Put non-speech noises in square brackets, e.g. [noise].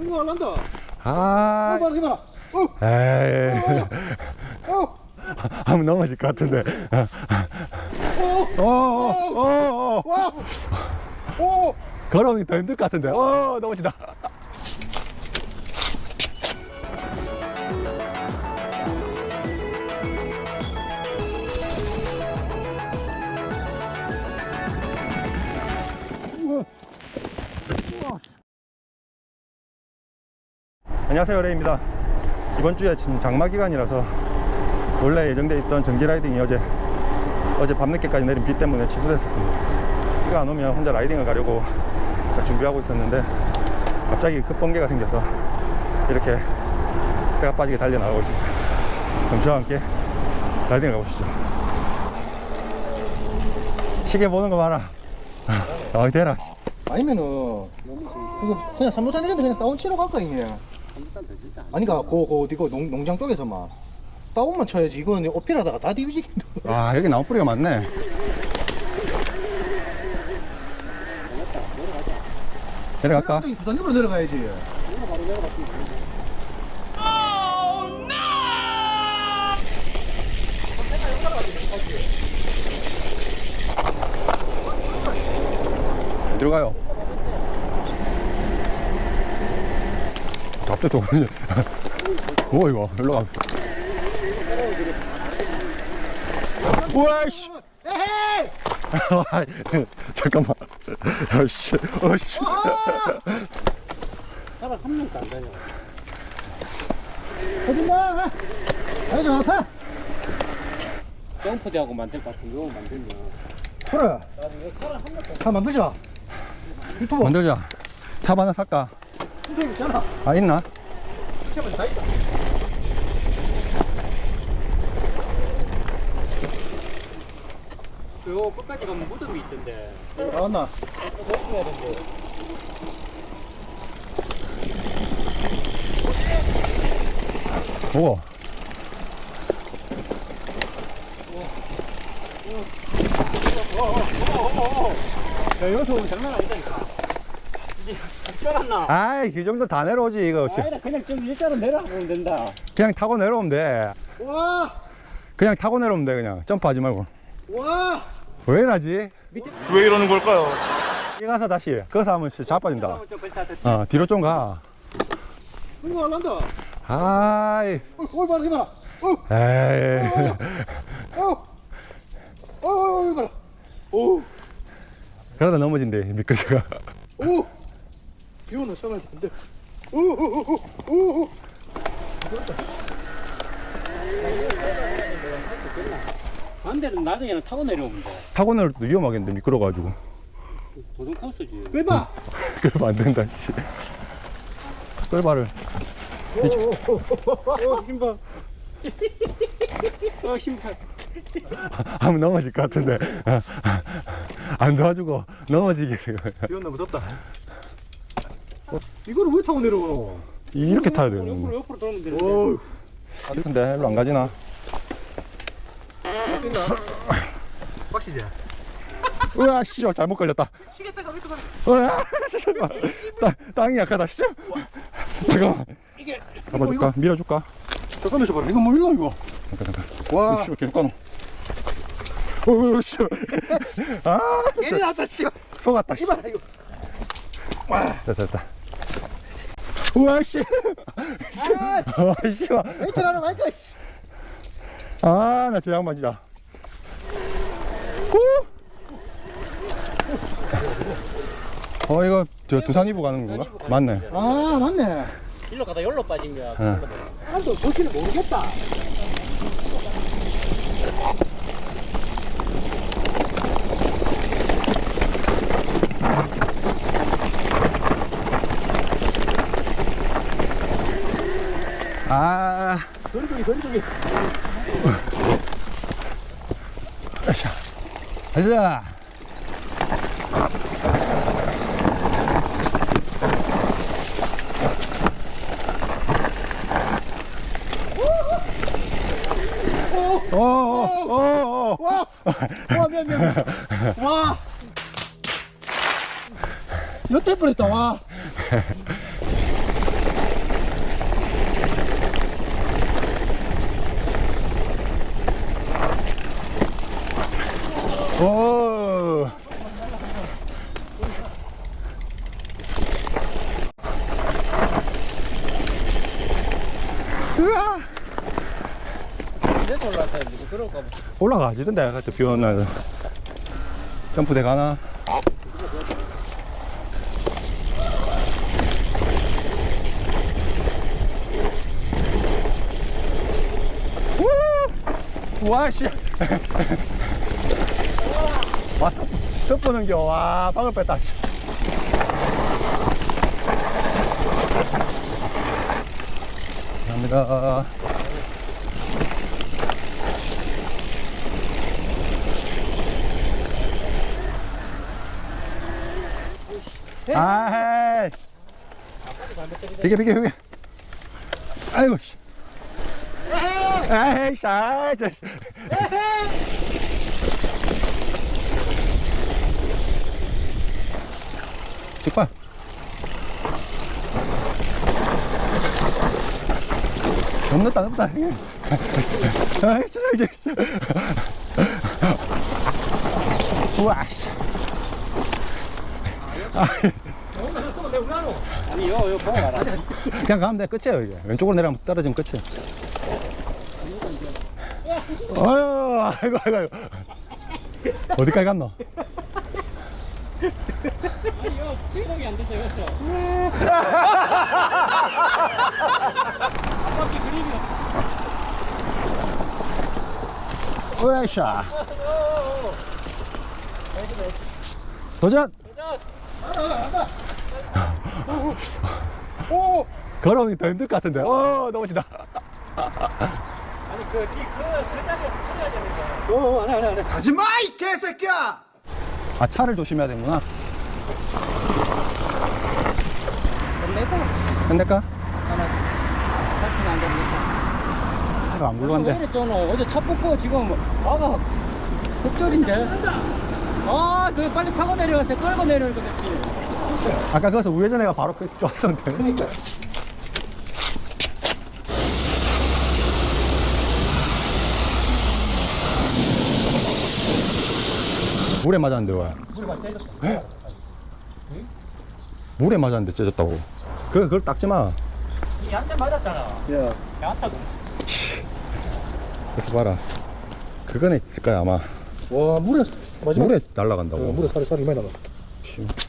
이거 말란다. 어, 아, 봐라, 이거 봐라. 어, 에이. 어, 하면 넘어질 것 같은데. 어, 어, 어, 어, 어. 와, 오, 걸어오기 더 힘들 것 같은데. 어, 넘어진다. 안녕하세요 레이입니다. 이번 주에 지금 장마 기간이라서 원래 예정돼 있던 전기 라이딩이 어제 어제 밤늦게까지 내린 비 때문에 취소됐었습니다. 비가 안 오면 혼자 라이딩을 가려고 준비하고 있었는데 갑자기 급번개가 생겨서 이렇게 새가 빠지게 달려나가고 있습니다. 그럼 저와 함께 라이딩을 가보시죠. 시계 보는 거 봐라. 어이 대라. 씨. 아니면은 그냥 삼도산 이런데 그냥 다운 치러 갈까 이게. 아니가 그그 어디고 농 농장 쪽에서만 다운만 쳐야지 이건 어필하다가 다 뒤지긴다. [laughs] 아 여기 나무 뿌리가 많네 내려갈까? 부산역으로 내려가야지. 들어가요. 갑자기 또 그러지. 뭐 이거 일로 가. 우와이씨. 에헤이! 잠깐만. 아씨, 아씨. 사람 한 명도 안 다녀. 아이 좀 와서. 점프대하고 만들 것 같은 거 만들면. 그래. 다 만들자. 유튜브 만들자. 차 하나 살까? 있잖아. 아 있나? 유튜브 다 있다. 요 끝까지 가면 무덤이 있던데. 나왔나? 조심해야 되는데. 보고. 야, 여기서 장난 아니다니까. 쩔었나? 아이 이 정도 다 내려오지 이거. 아니다, 그냥 좀 일자로 내려가면 된다. 그냥 타고 내려오면 돼. 와, 그냥 타고 내려오면 돼 그냥. 점프하지 말고. 와. 왜 이러지? 왜 이러는 걸까요? 이 가서 다시. 거기서 하면 진짜 자빠진다. 좀 벌써 됐어 뒤로 좀 가. 이거 말란다. 아이. 어, 어, 봐라, 이거 봐라. 어, 에이. 어, 어, 어, 이거 봐라. 오, 그러다 넘어진대 미끄러져가. 오. 비 오는 시험할 텐데. 오, 오, 오, 오, 오. 반대로 나중에는 타고 내려오면 돼. 타고 내릴 때도 위험하겠는데 미끄러가지고. 고등 코스지. 빼봐. [laughs] 그러면 안 된다 씨. 꿀발을. 어, 신발. 어, 신발. 하면 넘어질 것 같은데. 안 도와주고 넘어지게. 비 온나 무섭다. 이거를 왜 타고 내려오노? 이렇게 타야 옆으로, 되는. 옆으로 돌면 되는데. 근데 일로 안 가지나? 빡시지? 으아 씨발 잘못 걸렸다. 치겠다 가면서 봐. 으아 씨발 땅 땅이 약하다 진짜. 잠깐만. 이게 잡아줄까? 밀어줄까? 잠깐만 좀 봐라. 이거 뭐 일로 이거? 잠깐 잠깐. 와, 씨발 계속 가노. 어우 씨발. [laughs] 아 얘네 나왔다 씨. 속았다. 씨. 이봐라 이거. 와, 됐다 됐다. 우와 씨. 아, 아 씨발. 웨이트 하나 말까 씨. 아나 저 양반 진짜. 후! 어 이거 저 두산 이부 가는 건가? 맞네. 아, 맞네. 일로 가다 여기로 빠진 거야. 응. 나도 저기는 모르겠다. 아. 거리 저기, 거리 저기. 가자. 와, 와, 미안, 미안, 미안. 와. [laughs] 여태 뻔했다, 와. 오. 으아. 내가 올라왔다 이거 들어올까 봐. 올라가지던데 그때 비 오는 날 점프대 가나 우! 와씨 와 섭보는 겨. 와 방을 뺐다. 씨. 감사합니다. 아이. 비게 비게 비게 아이고 씨. 에이. 씨. 저. 직발 없는다 없다. 아이 씨 이게. 씨. 우와 씨. 아니 요요 가라. 그냥 가면 돼. 끝이에요 이게 왼쪽으로 내려가면 떨어지면 끝이에요. 아유 아이고 아이고 아이고. 어디까지 갔노 아니 요 진공이 안 된다 여기서. 앞바퀴 그림이 으쌰 도전 오! 걸어오기 더 힘들 것 같은데 어 넘어진다 아니 그 그 그 자리에 서려야 되는데. 어, 안 해, 안 해, 안 해. 하지 마, 이 개새끼야! 아 차를 조심해야 되는구나 내가 근데까 하나 탈출 안 됩니다. 차가 안 굴러간대 이랬잖아. 어제 차 뽑고 지금 아가 급절인데. 아, 그 빨리 타고 내려갔어. 끌고 내려올 거 됐지. 아까 거기서 우회전 해가 바로 그 좋았었는데 그니까. 물에 맞았는데 왜 물이 많이 째졌다. 물에 맞았는데 찢었다고 그, 그걸 닦지 마 이한대 맞았잖아. 야, 야다고. 그래서 봐라 그거는 있을 거야 아마 와, 물에, 마지막. 물에 날아간다고 어, 물에 살이 살이 많이. 씨.